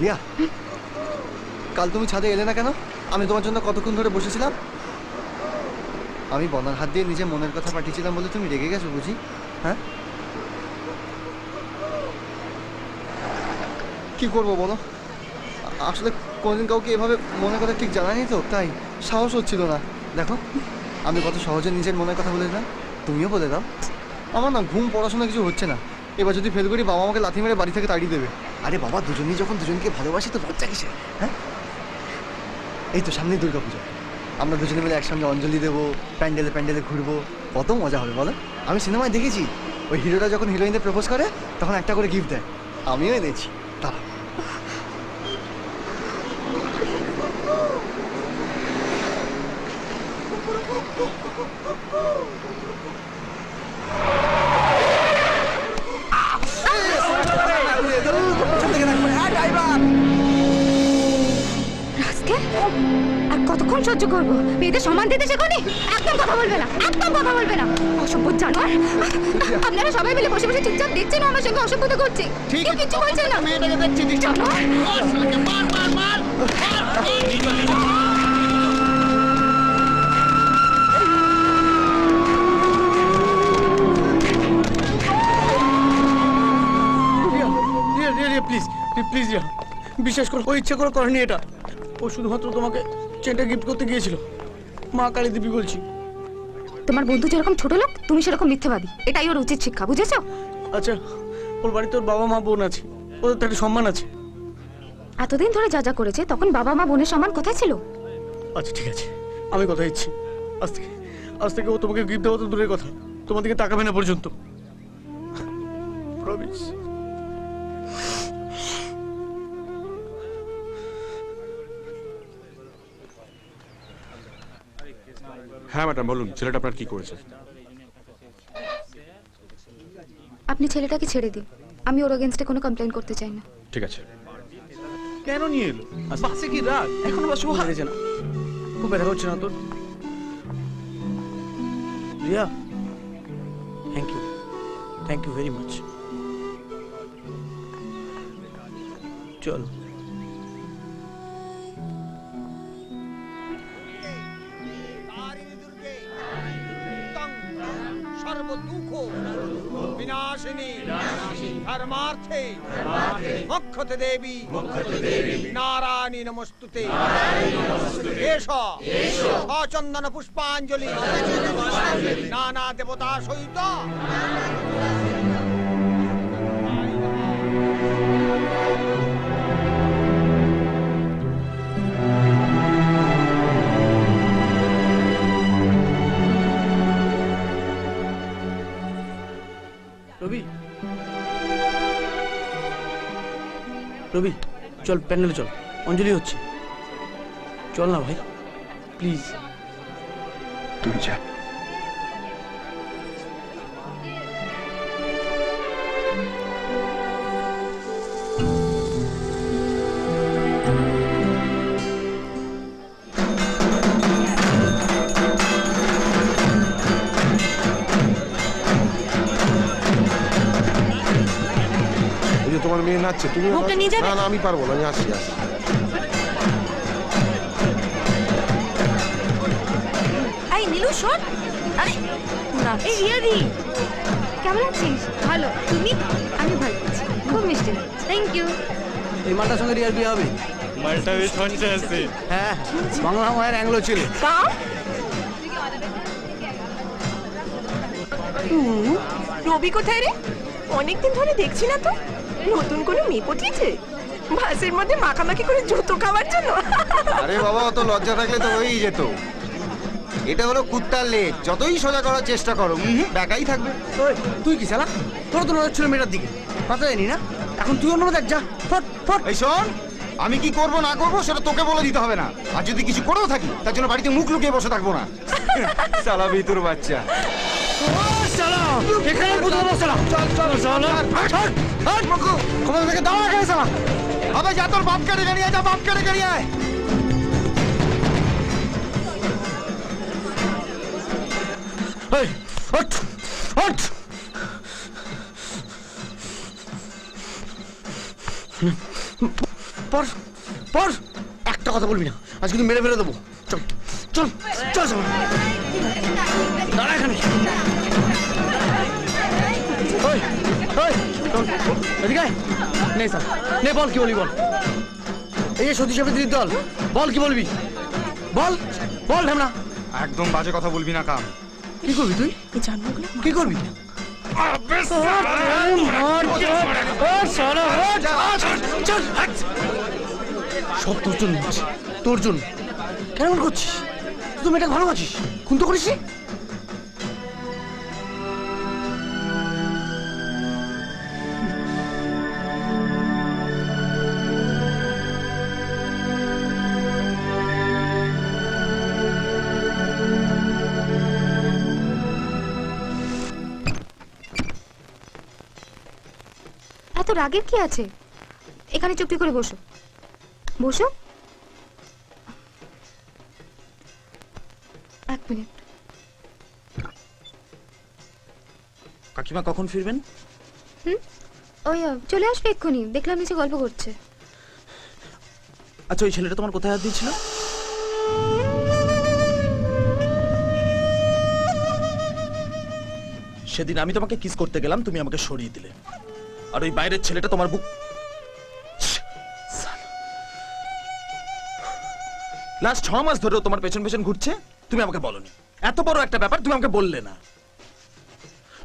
রিয়া, কাল তুমি ছাদে এলে না কেন? আমি তোমার জন্য কতক্ষণ ধরে বসেছিলাম? আমি বনার হাত দিয়ে নিজের মনের কথা পাঠিয়েছিলাম বলে তুমি রেগে গেছো বুঝি? হ্যাঁ? কি করব বলো? আসলে কোনোদিন কাউকে এভাবে মনের কথা ঠিক জানানি তো, তাই সাহস হচ্ছিল না। দেখো, আমি কত সহজে নিজের মনের কথা বলে দিলাম, তুমিও বলে দাও। আমার না ঘুম, পড়াশোনা কিছু হচ্ছে না। এবার যদি ফেল করি বাবা আমাকে লাথি মেরে বাড়ি থেকে তাড়িয়ে দেবে। আরে বাবা, দুজনেই যখন দুজনকে ভালোবাসি তো লজ্জা কিসে হ্যাঁ? এই তো সামনেই দুর্গা পুজো। আমরা দুজনে মিলে একসঙ্গে অঞ্জলি দেবো, প্যান্ডেলে প্যান্ডেলে ঘুরবো। কত মজা হবে বলো? আমি সিনেমায় দেখেছি, ওই হিরোটা যখন হিরোইনদের প্রপোজ করে, তখন একটা করে গিফট দেয়। আমিও এনেছি। তারা করব মেয়েদের সম্মান দিতে শেখনি একদম কথা বলবে না একদম কথা বলবে না অসভ্য জানোয়ার আপনারা সবাই মিলে বসে বসে চুপচাপ দেখছেন আমার সঙ্গে অসভ্যতা করছে কেউ কিচ্ছু বলছে না মেয়েটাকে দেখছি জানোয়ার প্লিজ প্লিজ রিয়া বিশ্বাস করো ও ইচ্ছে করে করেনি এটা ও শুধুমাত্র তোমাকে চেনটা গিফট করতে গিয়েছিল। মা কালী দেবী বলছি। তোমার বন্ধু যেরকম ছোট লোক তুমি সেরকম মিথ্যাবাদী। এটাই ওর উচিত শিক্ষা বুঝেছ? আচ্ছা ওর বাড়িতে ওর বাবা মা বোন আছে। ওদের তো একটা সম্মান আছে। এতদিন ধরে যা যা করেছে তখন বাবা মা বোনের সম্মান কোথায় ছিল? আচ্ছা ঠিক আছে। আমি কথা দিচ্ছি। আজ থেকে আজ থেকে ও তোমাকে গিফট দেওয়া তো দূরের কথা। তোমার দিকে তাকাবে না পর্যন্ত। প্রমিস হ্যাঁ ম্যাডাম বলুন ছেলেটা আপনার কি করেছে? আপনি ছেলেটাকে ছেড়ে দিন। আমি ওর এগেনস্টে কোনো কমপ্লেন করতে চাই না। ঠিক আছে। কেন নিয়ে এলো? বাসে কি রাত এখনও বাসে খুব লেগেছে না। খুব ব্যথা হচ্ছে না তোর? Riya thank you thank you very much চল। বিনাশিনী ধর্মার্থে। মোক্ষতে দেবী। নারায়ণী নমস্তুতে। এষ অচন্দন পুষ্পাঞ্জলি। নানা দেবতা সহিত। রবি চল প্যান্ডেলে চল। অঞ্জলি হচ্ছে। চল না ভাই প্লিজ তুই যা। যে তোমার মেয়ে নাচছে তুমি? না না আমি পারব না আমি আসি আসি এই নীলু শোন। আরে না। এই রিয়াদি কেমন আছিস? ভালো। তুমি? আমি ভালো আছি। খুব মিষ্টি থ্যাংক ইউ এই মালটার সঙ্গে রিয়ার বিয়ে হবে? মালটা বেশ আছে। হ্যাঁ বাংলা মায়ের অ্যাংলো ছিল। রবি কোথায় রে? অনেকদিন ধরে দেখছি না তো। নতুন কোনো মেয়ে পটিয়েছে? বাসের মধ্যে মাখামাখি করে জুতো খাওয়ার জন্য। আরে বাবা অত লজ্জা থাকলে তো হয়েই যেত। এটা হলো কুত্তার লেজ। যতই সোজা করার চেষ্টা করো একাই থাকবে। তুই কি শালা? তোর তো নজর ছিল মেয়েটার দিকে। কথা জানি না। এখন তুই অন্য দেখ যা। ফট ফট। এই শোন আমি কি করব না করব সেটা তোকে বলে দিতে হবে না। আর যদি কিছু করেও থাকি তার জন্য বাড়িতে মুখ লুকিয়ে বসে থাকব না। সালা ভিতর বাচ্চা। শালা! এখানে বসে না। চল চল সালা আবে যা তোর বাপকে ডেকে নিয়ে আয়, যা বাপকে ডেকে নিয়ে আয় এই হট হট পর পর একটা কথা বলবি না। আজ কিন্তু মেরে ফেলে দেবো। চল চল চল চল দাঁড়া এখানে। ওই ওই। শোন, এদিকে আয়। স্যার। নে বল কি বলবি বল। এই যে সতী সাবিত্রীর দল বল কি বলবি? বল বল ঢামনা। একদম বাজে কথা বলবি না কাম। কি করবি তুই? এই জানোয়ারগুলো কি করবি? সব তোর জন্য তোর জন্য। কেমন করছিস? তুই তো মেয়েটাকে ভালোবাসিস। খুন তো করিস রাগের কি আছে? এখানে চুপটি করে বসো। বসো। এক মিনিট। কাকিমা কখন ফিরবেন? ওই চলে আসবে এক্ষুনি। দেখলাম নিচে গল্প করছে। আচ্ছা ওই ছেলেটা তোমার কোথায় হাত দিয়েছিল? সেদিন আমি তোমাকে কিস করতে গেলাম তুমি আমাকে সরিয়ে দিলে। আর ওই বাইরের ছেলেটা তোমার বুক লাস্ট ছ মাস ধরে তোমার পেছন পেছন ঘুরছে, তুমি আমাকে বলনি। এত বড় একটা ব্যাপার, তুমি আমাকে বললে না।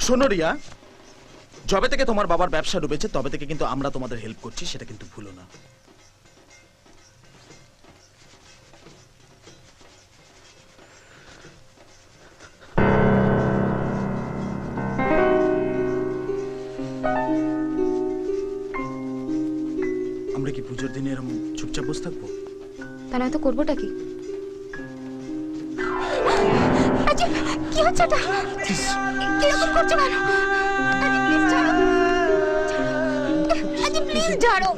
শোনো রিয়া, যবে থেকে তোমার বাবার ব্যবসা ডুবেছে, তবে থেকে কিন্তু আমরা তোমাদের হেল্প করছি, সেটা কিন্তু ভুলো না। বসে থাকব। তাহলে হয়তো করবোটা কি? আচ্ছা, কি হচ্ছে এটা? কীরকম করছ কেন? আরে প্লিজ ছাড়ো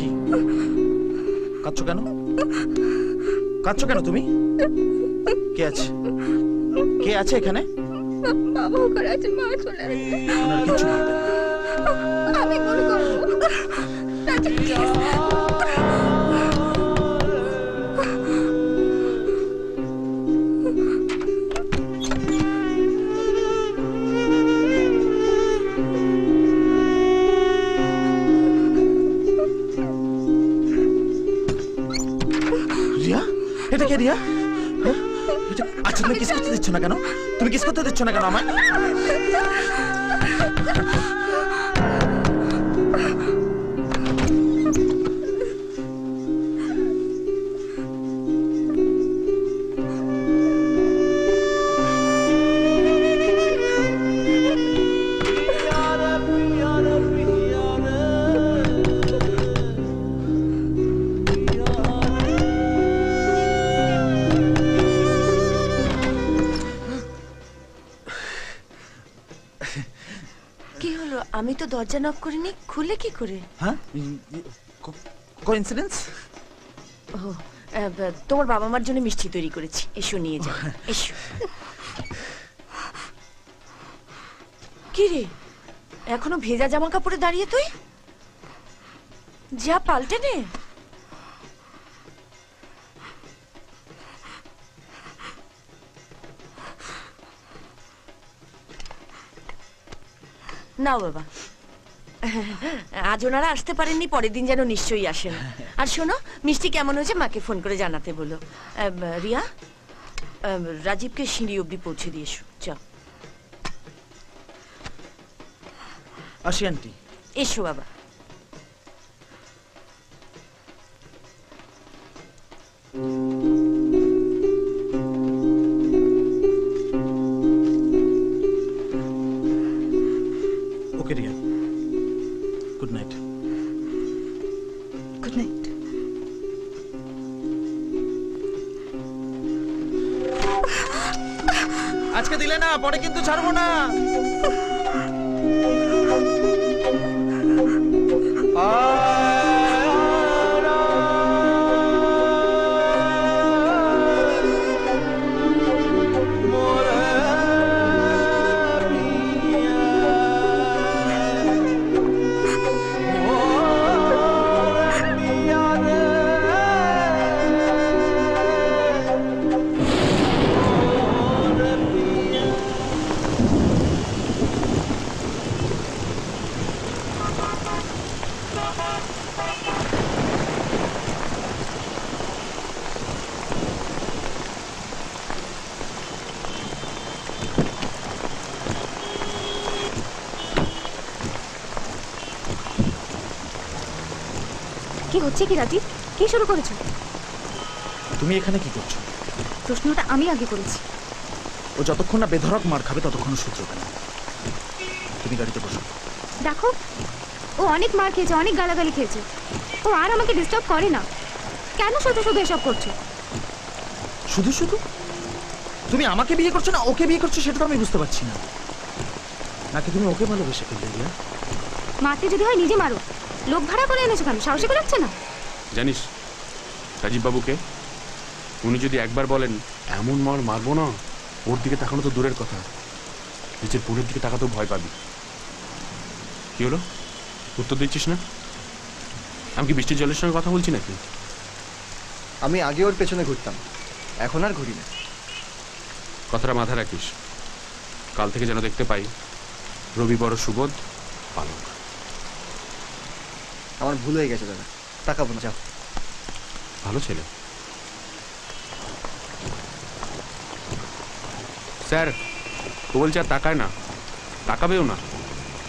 দেখি কাঁদছো কেন? কাঁদছো কেন তুমি? কে আছে? কে আছে এখানে? বাবা ওখানে আছে মা চলে কিছু না। আমি মনে করব। রিয়া হ্যাঁ? আচ্ছা তুমি কিস করতে দিচ্ছ না কেন? তুমি কিস করতে দিচ্ছ না কেন আমায়? দরজা নক করিনি খুলে কি করে? হ্যাঁ? কোইন্সিডেন্স ও তোমার বাবা মার জন্য মিষ্টি তৈরি করেছি। এসো নিয়ে যাও এসো। কি রে? এখনও ভেজা জামা কাপড়ে দাঁড়িয়ে তুই? যা পাল্টে নে। নাও বাবা। আজ ওনারা আসতে পারেননি পরের দিন যেন নিশ্চয়ই আসেন। আর শোনো মিষ্টি কেমন হয়েছে মাকে ফোন করে জানাতে বলো। রিয়া রাজীবকে সিঁড়ি অব্দি পৌঁছে দিয়ে এসো চা আসি আন্টি। এসো বাবা। কি হচ্ছে কি রাজীব? কি শুরু করেছ? তুমি এখানে কি করছ? প্রশ্নটা আমি আগে করেছি। ও যতক্ষণ না বেধরক মার খাবে ততক্ষণ সূত্র না। তুমি গাড়িতে বসো। দেখো ও অনেক মার খেয়েছে অনেক গালাগালি খেয়েছে। ও আর আমাকে ডিস্টার্ব করে না। কেন শুধু শুধু এসব করছ? শুধু শুধু? তুমি আমাকে বিয়ে করছ না ওকে বিয়ে করছ সেটা তো আমি বুঝতে পারছি না। নাকি তুমি ওকে ভালোবেসে ফেললে রিয়া? মারতে যদি হয় নিজে মারো। লোক ভাড়া করে এনেছো কেন? সাহসী করে লাগছে না? জানিস রাজীব বাবুকে উনি যদি একবার বলেন এমন মার মারবো না ওর দিকে তাকানো তো দূরের কথা। নিচের পুরের দিকে তাকাতেও ভয় পাবি। কি হলো? উত্তর দিচ্ছিস না? আমি কি বৃষ্টির জলের সঙ্গে কথা বলছি নাকি? আমি আগে ওর পেছনে ঘুরতাম এখন আর ঘুরি না। কথাটা মাথায় রাখিস। কাল থেকে যেন দেখতে পাই রবি বড় সুবোধ পালক। আমার ভুল হয়ে গেছে দাদা। তাকাবো না যাও। ভালো ছেলে। স্যার ও বলছে আর তাকায় না। তাকাবেও না।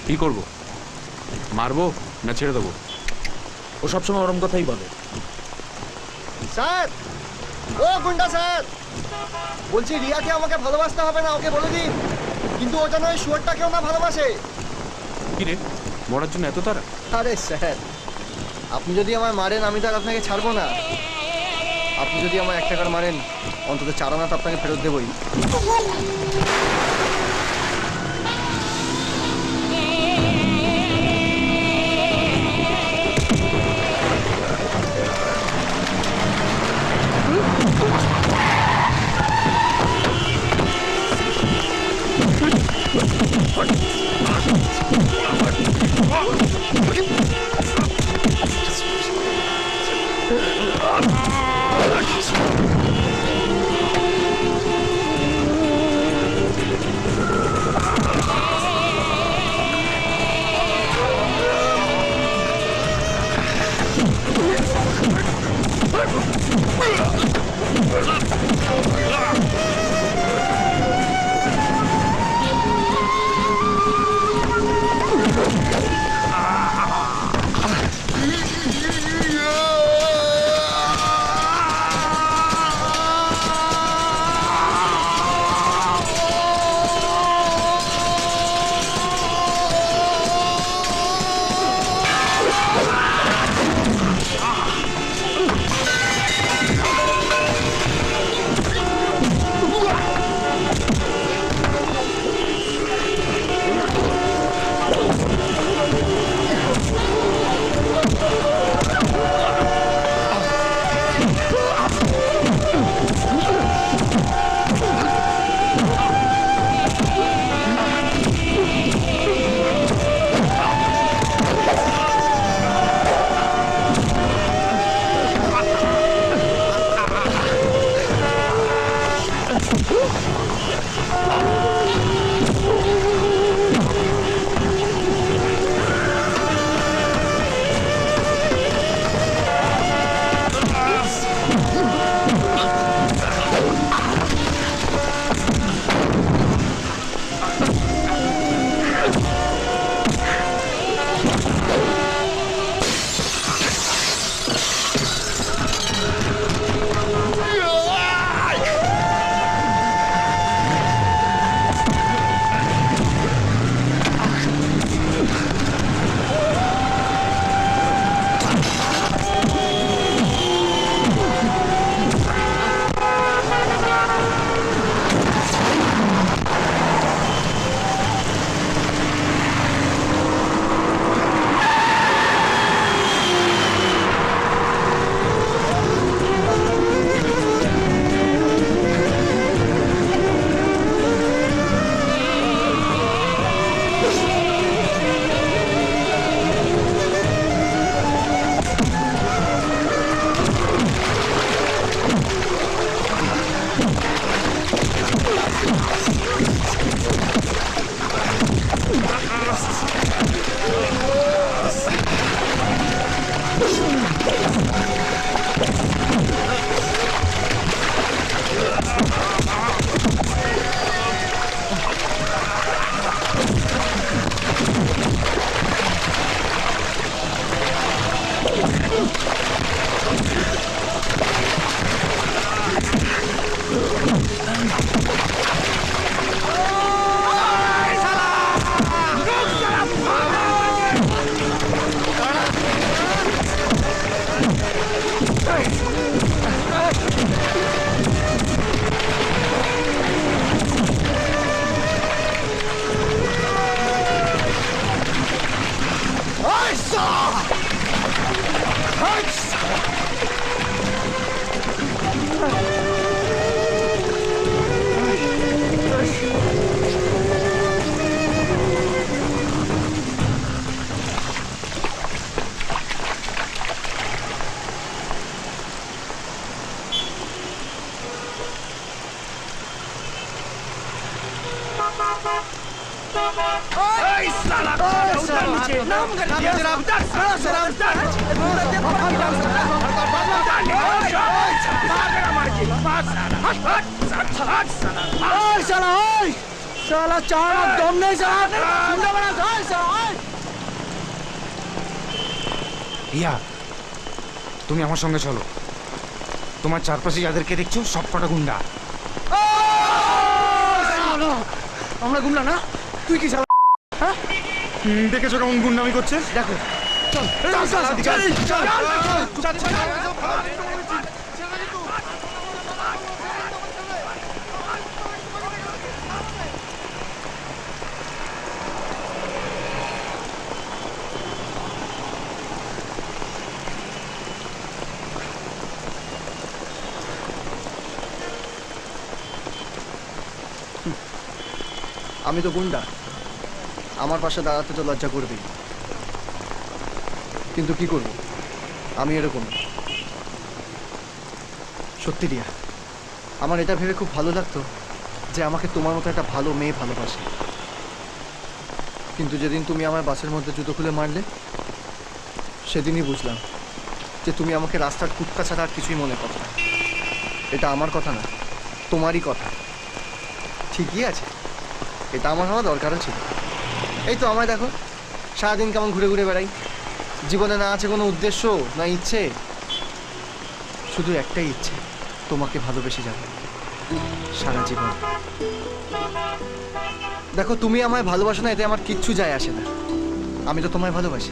কি করব? মারবো না ছেড়ে দেবো? ও সবসময় ওরম কথাই বলে। স্যার! ও গুন্ডা স্যার! বলছি রিয়াকে আমাকে ভালোবাসতে হবে না ওকে বলে দিন। কিন্তু ও যেন ওই শুয়ারটাকেও না ভালোবাসে। কি রে? মরার জন্য এত তারা আরে স্যার আপনি যদি আমায় মারেন, আমি তো আর আপনাকে ছাড়বো না। আপনি যদি আমার এক টাকার মারেন, অন্তত চার আনা তো আপনাকে ফেরত দেবই। রিয়া তুমি আমার সঙ্গে চলো। তোমার চারপাশে যাদেরকে দেখছ সব কটা গুন্ডা আমরা গুমলা না? তুই কি শালা? হুম, দেখেছ কেমন গুন্ডামি করছে দেখো চল আমি তো গুন্ডা আমার পাশে দাঁড়াতে তো লজ্জা করবেই। কিন্তু কি করব? আমি এরকম। সত্যি রিয়া, আমার এটা ভেবে খুব ভালো লাগতো যে আমাকে তোমার মতো একটা ভালো মেয়ে ভালোবাসে। কিন্তু যেদিন তুমি আমার বাসের মধ্যে জুতো খুলে মারলে, সেদিনই বুঝলাম যে তুমি আমাকে রাস্তার কুত্তা ছাড়া আর কিছুই মনে করো না। এটা আমার কথা না, তোমারই কথা। ঠিকই আছে। এটা আমার হওয়া দরকারও ছিল। এই তো আমায় দেখো। সারাদিন কেমন ঘুরে ঘুরে বেড়াই। জীবনে না আছে কোনো উদ্দেশ্য, না ইচ্ছে? শুধু একটাই ইচ্ছে, তোমাকে ভালোবেসে যাবে। সারা জীবন। দেখো, তুমি আমায় ভালোবাসো না, এতে আমার কিচ্ছু যায় আসে না। আমি তো তোমায় ভালোবাসি।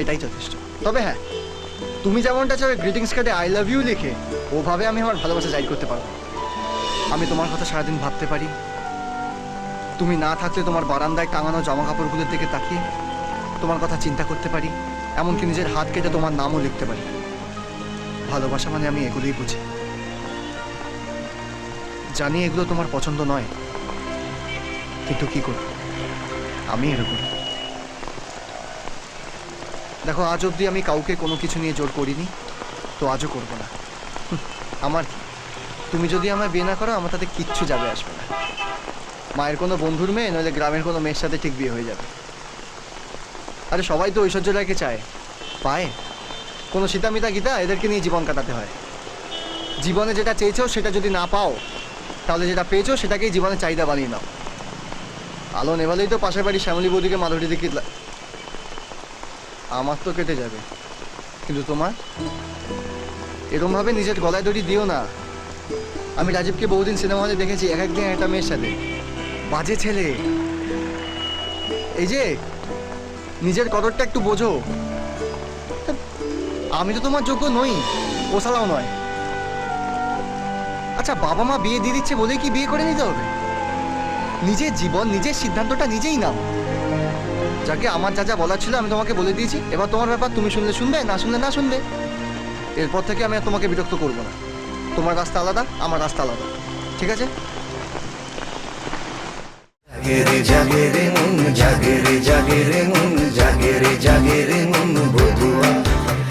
এটাই যথেষ্ট। তবে হ্যাঁ তুমি যেমনটা চাও গ্রিটিংস কার্ডে আই লাভ ইউ লিখে, ওভাবে আমি আমার ভালোবাসা জারি করতে পারব। আমি তোমার কথা সারাদিন ভাবতে পারি। তুমি না থাকলে তোমার বারান্দায় টাঙানো জামা কাপড়গুলোর দিকে তাকিয়ে তোমার কথা চিন্তা করতে পারি, এমনকি নিজের হাত কেটে তোমার নামও লিখতে পারি। ভালোবাসা মানে আমি এগুলোই বুঝি। জানি এগুলো তোমার পছন্দ নয়, কিন্তু কি করব? আমি এরকম। দেখো, আজ অবধি আমি কাউকে কোনো কিছু নিয়ে জোর করিনি, তো আজও করব না। আমার? তুমি যদি আমায় বিয়ে না করো, আমার তাতে কিচ্ছু যাবে আসবে না। মায়ের কোনো বন্ধুর মেয়ে, নইলে গ্রামের কোনো মেয়ের সাথে ঠিক বিয়ে হয়ে যাবে। আরে সবাই তো ঐশ্বর্য রায়কে চায়। পায়। কোনো সীতামিতা গীতা এদেরকে নিয়ে জীবন কাটাতে হয়। জীবনে যেটা চেয়েছো সেটা যদি না পাও, তাহলে যেটা পেয়েছ সেটাকেই জীবনে চাহিদা বানিয়ে নাও। আলো নেভালেই তো পাশের বাড়ি শ্যামলী বৌদিকে মাধুরী দিকে আমার তো কেটে যাবে। কিন্তু তোমার? এরমভাবে নিজের গলায় দড়ি দিও না। আমি রাজীবকে বহুদিন সিনেমা হলে দেখেছি এক একদিন একটা মেয়ের সাথে। বাজে ছেলে। এই যে, নিজের কদরটা একটু বোঝো। আমি তো তোমার যোগ্য নই ওসালাও নয়। আচ্ছা বাবা মা বিয়ে দিয়ে দিচ্ছে বলেই কি বিয়ে করে নিতে হবে? নিজের জীবন, নিজের সিদ্ধান্তটা নিজেই নাও। যাকে আমার যা যা বলার ছিল আমি তোমাকে বলে দিয়েছি। এবার তোমার ব্যাপার তুমি শুনলে শুনবে, না শুনলে না শুনবে। এরপর থেকে আমি আর তোমাকে বিরক্ত করব না। তোমার রাস্তা আলাদা, আমার রাস্তা আলাদা। ঠিক আছে? জাগেরে জাগেরে মন জাগেরে জাগেরে মন জাগেরে জাগেরে মন বধুয়া।